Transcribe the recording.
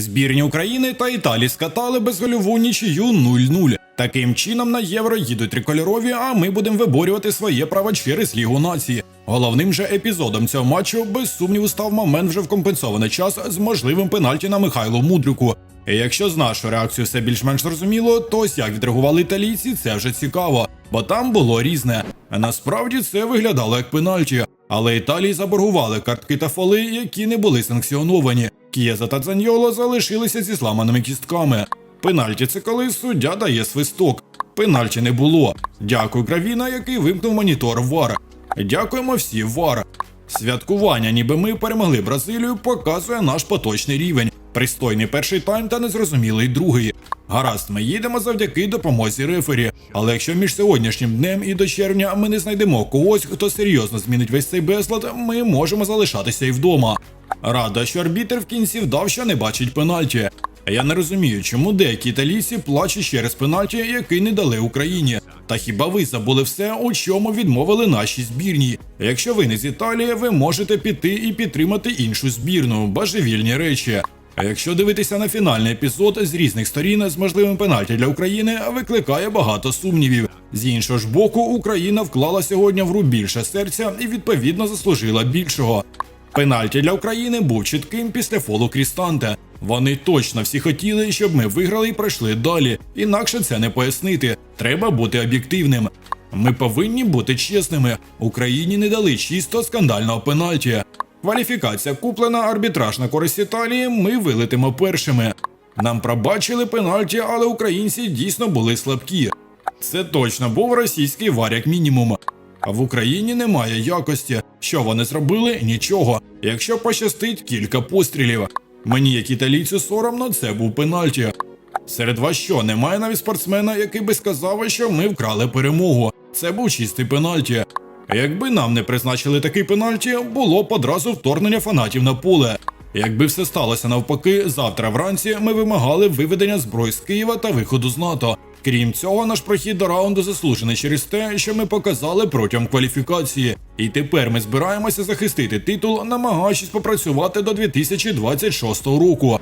Збірні України та Італії скатали безгольову нічию 0-0. Таким чином на євро їдуть трикольорові, а ми будемо виборювати своє право через Лігу нації. Головним же епізодом цього матчу без сумніву став момент вже в компенсований час з можливим пенальті на Михайлу Мудрюку. І якщо з нашою реакцією все більш-менш зрозуміло, то ось як відреагували італійці, це вже цікаво, бо там було різне. Насправді це виглядало як пенальті. Але Італії заборгували картки та фоли, які не були санкціоновані. Кієза та Дзаньоло залишилися зі зламаними кістками. Пенальті це коли суддя дає свисток. Пенальті не було. Дякую Гравіна, який вимкнув монітор ВАР. Дякуємо всі ВАР. Святкування, ніби ми перемогли Бразилію, показує наш поточний рівень. Пристойний перший тайм та незрозумілий другий. Гаразд, ми їдемо завдяки допомозі рефері. Але якщо між сьогоднішнім днем і до червня ми не знайдемо когось, хто серйозно змінить весь цей безлад, ми можемо залишатися і вдома. Рада, що арбітер в кінці вдав, що не бачить пенальті. Я не розумію, чому деякі італійці плачуть через пенальті, який не дали Україні. Та хіба ви забули все, у чому відмовили наші збірні? Якщо ви не з Італії, ви можете піти і підтримати іншу збірну, божевільні речі. А якщо дивитися на фінальний епізод з різних сторін з можливим пенальті для України, викликає багато сумнівів. З іншого ж боку, Україна вклала сьогодні в гру більше серця і відповідно заслужила більшого. Пенальті для України був чітким після фолу Крістанте. Вони точно всі хотіли, щоб ми виграли і пройшли далі. Інакше це не пояснити. Треба бути об'єктивним. Ми повинні бути чесними. Україні не дали чисто скандального пенальті. Кваліфікація куплена, арбітраж на користь Італії. Ми вилетимо першими. Нам пробачили пенальті, але українці дійсно були слабкі. Це точно був російський вар як мінімум. А в Україні немає якості. Що вони зробили? Нічого. Якщо пощастить, кілька пострілів. Мені, як італійцю, соромно, це був пенальті. Серед вас що, немає навіть спортсмена, який би сказав, що ми вкрали перемогу. Це був чистий пенальті. Якби нам не призначили такий пенальті, було б одразу вторгнення фанатів на поле. Якби все сталося навпаки, завтра вранці ми вимагали виведення зброй з Києва та виходу з НАТО. Крім цього, наш прохід до раунду заслужений через те, що ми показали протягом кваліфікації. І тепер ми збираємося захистити титул, намагаючись попрацювати до 2026 року.